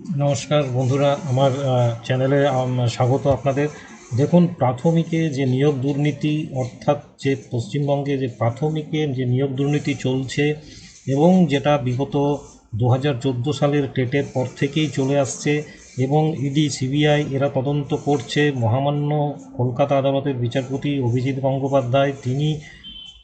নমস্কার বন্ধুরা, আমার চ্যানেলে স্বাগত আপনাদের। দেখুন, প্রাথমিকে যে নিয়োগ দুর্নীতি, অর্থাৎ যে পশ্চিমবঙ্গে যে প্রাথমিকে যে নিয়োগ দুর্নীতি চলছে এবং যেটা বিগত দু হাজার চোদ্দ সালের টেটের পর থেকেই চলে আসছে এবং ইডি, সিবিআই এরা তদন্ত করছে। মহামান্য কলকাতা আদালতের বিচারপতি অভিজিৎ গঙ্গোপাধ্যায়, তিনি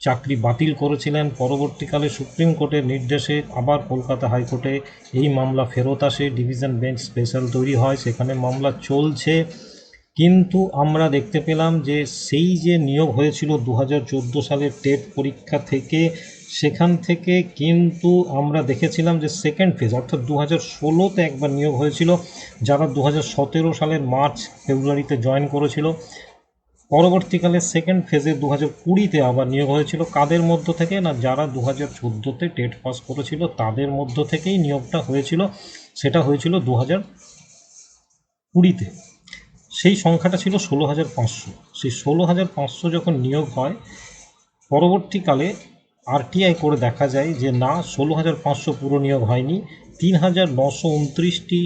চাকরি বাতিল করেছিলেন। পরবর্তীকালে সুপ্রিম কোর্টের নির্দেশে আবার কলকাতা হাইকোর্টে এই মামলা ফেরত আসে। ডিভিশন বেঞ্চ স্পেশাল তৈরি হয়, সেখানে মামলা চলছে। কিন্তু আমরা দেখতে পেলাম যে সেই যে নিয়োগ হয়েছিল দু হাজার চোদ্দ সালের টেট পরীক্ষা থেকে, সেখান থেকে কিন্তু আমরা দেখেছিলাম যে সেকেন্ড ফেজ অর্থাৎ দু হাজার ষোলোতে একবার নিয়োগ হয়েছিল, যারা দু হাজার সতেরো সালের মার্চ ফেব্রুয়ারিতে জয়েন করেছিল। পরবর্তীকালে সেকেন্ড ফেজে দু হাজার কুড়িতে আবার নিয়োগ হয়েছিল। কাদের মধ্য থেকে না যারা দু হাজার চোদ্দোতে টেট পাস করেছিল, তাদের মধ্য থেকেই নিয়োগটা হয়েছিল। সেটা হয়েছিল দু হাজার কুড়িতে। সেই সংখ্যাটা ছিল ষোলো হাজার পাঁচশো। সেই ষোলো হাজার পাঁচশো যখন নিয়োগ হয়, পরবর্তীকালে আরটিআই করে দেখা যায় যে না ষোলো হাজার পাঁচশো পুরো নিয়োগ হয়নি। তিন হাজার নশো উনত্রিশটি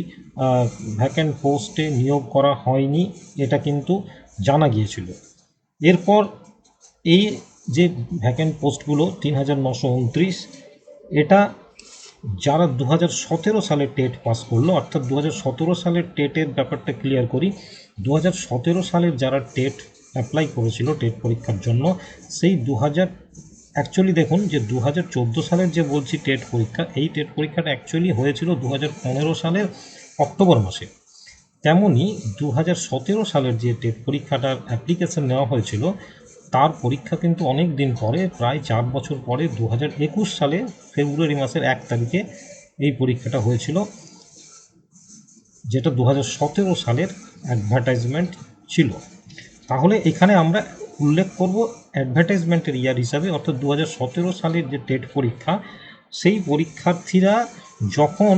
ভ্যাকেন্ট পোস্টে নিয়োগ করা হয়নি। এটা কিন্তু জানা গিয়েছিল। এরপর এই যে ভ্যাকেন্ট পোস্টগুলো তিন হাজার নশো উনত্রিশ, এটা যারা দু হাজার সতেরো সালে টেট পাস করল, অর্থাৎ দু হাজার সতেরো সালের টেটের ব্যাপারটা ক্লিয়ার করি দু হাজার সতেরো সালের যারা টেট অ্যাপ্লাই করেছিল, টেট পরীক্ষার জন্য, সেই দু হাজার অ্যাকচুয়ালি দেখুন যে দু হাজার চোদ্দ সালের যে বলছি টেট পরীক্ষা, এই টেট পরীক্ষাটা অ্যাকচুয়ালি হয়েছিল দু হাজার পনেরো সালের অক্টোবর মাসে। তেমনই দু হাজার সতেরো সালের যে টেট পরীক্ষাটার অ্যাপ্লিকেশন নেওয়া হয়েছিল, তার পরীক্ষা কিন্তু অনেক দিন পরে, প্রায় চার বছর পরে দু হাজার একুশ সালে ফেব্রুয়ারি মাসের এক তারিখে এই পরীক্ষাটা হয়েছিল, যেটা দু হাজার সতেরো সালের অ্যাডভার্টাইজমেন্ট ছিল। তাহলে এখানে আমরা উল্লেখ করব অ্যাডভার্টাইজমেন্টের ইয়ার হিসাবে, অর্থাৎ দু হাজার সতেরো সালের যে টেট পরীক্ষা, সেই পরীক্ষার্থীরা যখন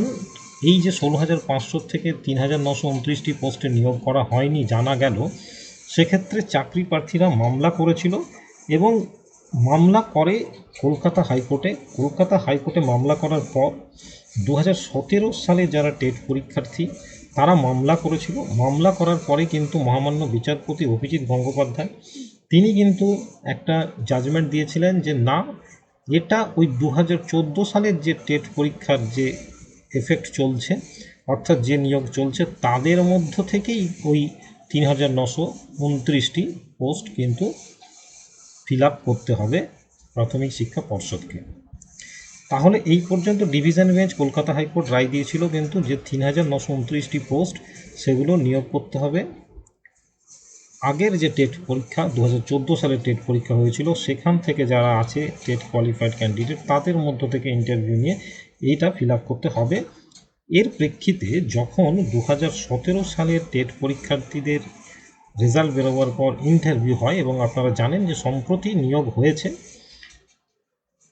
এই যে ষোলো হাজার পাঁচশো থেকে তিন হাজার নশো উনত্রিশটি পোস্টে নিয়োগ করা হয়নি, জানা গেল, সেক্ষেত্রে চাকরি প্রার্থীরা মামলা করেছিল এবং মামলা করে কলকাতা হাইকোর্টে। কলকাতা হাইকোর্টে মামলা করার পর দু হাজার সতেরো সালে যারা টেট পরীক্ষার্থী, তারা মামলা করেছিল। মামলা করার পরে কিন্তু মহামান্য বিচারপতি অভিজিৎ গঙ্গোপাধ্যায়, তিনি কিন্তু একটা জাজমেন্ট দিয়েছিলেন যে না, এটা ওই দু হাজার চোদ্দ সালের যে টেট পরীক্ষার যে এফেক্ট চলছে, অর্থাৎ যে নিয়োগ চলছে তাদের মধ্য থেকেই ওই তিন হাজার নশো উনত্রিশটি পোস্ট কিন্তু ফিল আপ করতে হবে প্রাথমিক শিক্ষা পর্ষদকে। তাহলে এই পর্যন্ত division bench Kolkata high court রায় দিয়েছিল কিন্তু যে তিন হাজার নশো উনত্রিশটি পোস্ট সেগুলো নিয়োগ করতে হবে। আগের যে টেট পরীক্ষা দু হাজার চোদ্দ সালের টেট পরীক্ষা হয়েছিল, সেখান থেকে যারা আছে টেট কোয়ালিফাইড ক্যান্ডিডেট তাদের মধ্য থেকে ইন্টারভিউ নিয়ে এইটা ফিল করতে হবে। এর প্রেক্ষিতে যখন দু হাজার সতেরো সালের টেট পরীক্ষার্থীদের রেজাল্ট বেরোবার পর ইন্টারভিউ হয় এবং আপনারা জানেন যে সম্প্রতি নিয়োগ হয়েছে,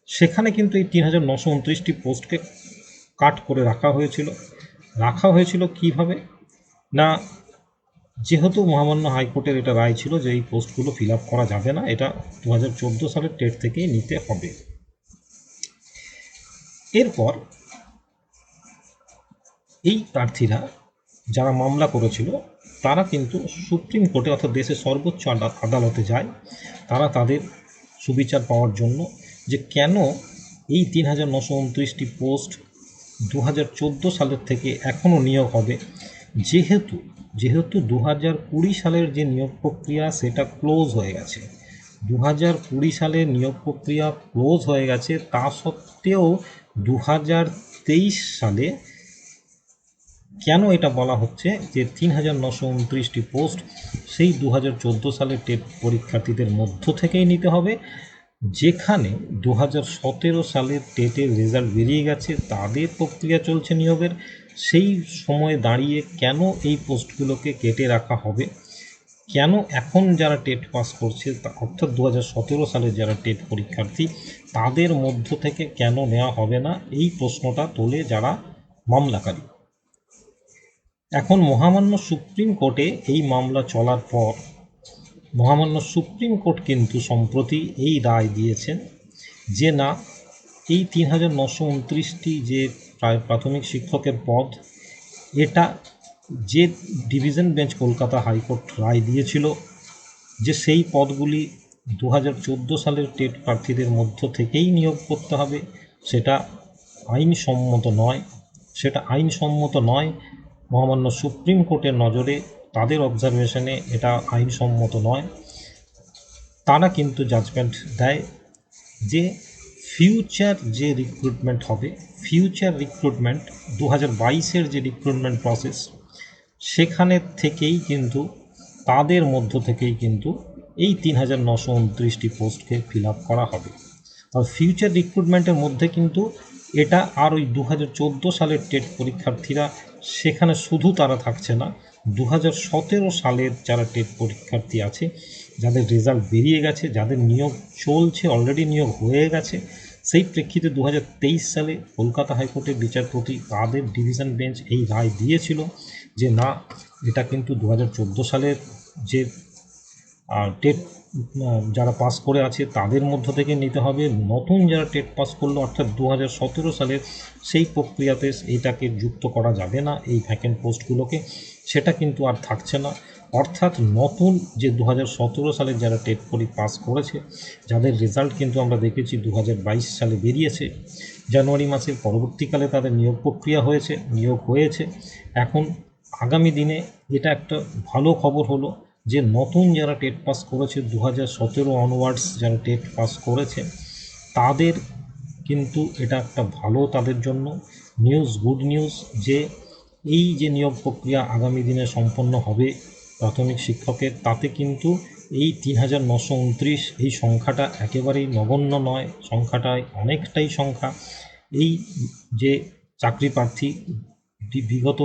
সেখানে কিন্তু এই তিন হাজার নশো উনত্রিশটি পোস্টকে কাট করে রাখা হয়েছিল। রাখা হয়েছিল কীভাবে? না, যেহেতু মহামান্য হাইকোর্টের এটা রায় ছিল যে এই পোস্টগুলো ফিল করা যাবে না, এটা দু হাজার চোদ্দ সালের টেট থেকেই নিতে হবে। এরপর এই প্রার্থীরা যারা মামলা করেছিল, তারা কিন্তু সুপ্রিম কোর্টে অর্থাৎ দেশের সর্বোচ্চ আদা- আদালতে যায়। তারা তাদের সুবিচার পাওয়ার জন্য যে কেন এই তিন হাজার নশো উনত্রিশটি পোস্ট দু হাজার চোদ্দ সালের থেকে এখনও নিয়োগ হবে, যেহেতু যেহেতু দু হাজার কুড়ি সালের যে নিয়োগ প্রক্রিয়া, সেটা ক্লোজ হয়ে গেছে। দু হাজার কুড়ি সালে নিয়োগ প্রক্রিয়া ক্লোজ হয়ে গেছে, তা সত্ত্বেও দু হাজার তেইশ সালে কেন এটা বলা হচ্ছে যে তিন হাজার নশো উনত্রিশটি পোস্ট সেই দু হাজার চোদ্দ সালের টেট পরীক্ষার্থীদের মধ্য থেকেই নিতে হবে। যেখানে দু হাজার সতেরো সালের টেটের রেজাল্ট বেরিয়ে গেছে, তাদের প্রক্রিয়া চলছে নিয়োগের। সেই সময়ে দাঁড়িয়ে কেন এই পোস্টগুলোকে কেটে রাখা হবে? কেন এখন যারা টেট পাস করছে অর্থাৎ দু হাজার সতেরো সালে যারা টেট পরীক্ষার্থী, তাদের মধ্য থেকে কেন নেওয়া হবে না? এই প্রশ্নটা তোলে যারা মামলাকারী। এখন মহামান্য সুপ্রিম কোর্টে এই মামলা চলার পর, মহামান্য সুপ্রিম কোর্ট কিন্তু সম্প্রতি এই রায় দিয়েছেন যে না, এই তিন হাজার নশো উনত্রিশটি যে প্রায় প্রাথমিক শিক্ষকের পদ, এটা যে division bench Kolkata high court রায় দিয়েছিল যে সেই পদগুলি দু হাজার চোদ্দ সালের টেট প্রার্থীদের মধ্য থেকেই নিয়োগ করতে হবে, সেটা আইনসম্মত নয়। সেটা আইনসম্মত নয়, মহামান্য সুপ্রিম কোর্টের নজরে তাদের অবজারভেশনে এটা আইনসম্মত নয়। তারা কিন্তু জাজমেন্ট দেয় যে ফিউচার যে রিক্রুটমেন্ট হবে ফিউচার রিক্রুটমেন্ট দু হাজার বাইশের যে রিক্রুটমেন্ট প্রসেস সেখানে থেকেই কিন্তু, তাদের মধ্য থেকেই কিন্তু এই তিন হাজার নশো উনত্রিশটি পোস্টকে ফিল আপ করা হবে। আর ফিউচার রিক্রুটমেন্টের মধ্যে কিন্তু এটা আর ওই দু হাজার চোদ্দ সালের টেট পরীক্ষার্থীরা, সেখানে শুধু তারা থাকছে না, দু হাজার সতেরো সালের যারা টেট পরীক্ষার্থী আছে, যাদের রেজাল্ট বেরিয়ে গেছে, যাদের নিয়োগ চলছে, অলরেডি নিয়োগ হয়ে গেছে, সেই প্রেক্ষিতে দু হাজার তেইশ সালে কলকাতা হাইকোর্টের বিচারপতি তাদের ডিভিশন বেঞ্চ এই রায় দিয়েছিল। যে না, এটা কিন্তু দু হাজার চোদ্দ সালের যে টেট যারা পাস করে আছে তাদের মধ্য থেকে নিতে হবে। নতুন যারা টেট পাস করল, অর্থাৎ দু হাজার সতেরো সালের সেই প্রক্রিয়াতে এটাকে যুক্ত করা যাবে না, এই ভ্যাকেন্ট পোস্টগুলোকে। সেটা কিন্তু আর থাকছে না। অর্থাৎ নতুন যে দু হাজার সতেরো সালের যারা টেট পরি পাস করেছে, যাদের রেজাল্ট কিন্তু আমরা দেখেছি দু হাজার বাইশ সালে বেরিয়েছে। জানুয়ারি মাসের পরবর্তীকালে তাদের নিয়োগ প্রক্রিয়া হয়েছে, নিয়োগ হয়েছে। এখন আগামী দিনে এটা একটা ভালো খবর হলো যে নতুন যারা টেট পাস করেছে দু হাজার সতেরো অনওয়ার্ডস যারা টেট পাস করেছে, তাদের কিন্তু এটা একটা ভালো তাদের জন্য নিউজ গুড নিউজ যে এই যে নিয়োগ প্রক্রিয়া আগামী দিনে সম্পন্ন হবে প্রাথমিক শিক্ষকের, তাতে কিন্তু এই তিন হাজার নশো উনত্রিশ এই সংখ্যাটা একেবারেই নগণ্য নয়। সংখ্যাটায় অনেকটাই সংখ্যা। এই যে চাকরি প্রার্থী বিগত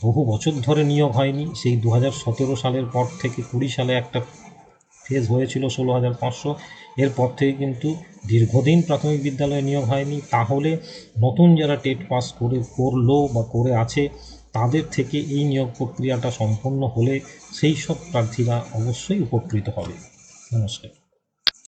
বহু বছর ধরে নিয়োগ হয়নি। সেই দু হাজার সতেরো সালের পর থেকে কুড়ি সালে একটা ফেজ হয়েছিল ষোলো হাজার পাঁচশো। এরপর থেকে কিন্তু দীর্ঘদিন প্রাথমিক বিদ্যালয়ে নিয়োগ হয়নি। তাহলে নতুন যারা টেট পাস করে, করল বা করে আছে, তাদের থেকে এই নিয়োগ প্রক্রিয়াটা সম্পন্ন হলে সেই সব প্রার্থীরা অবশ্যই উপকৃত হবে। নমস্কার।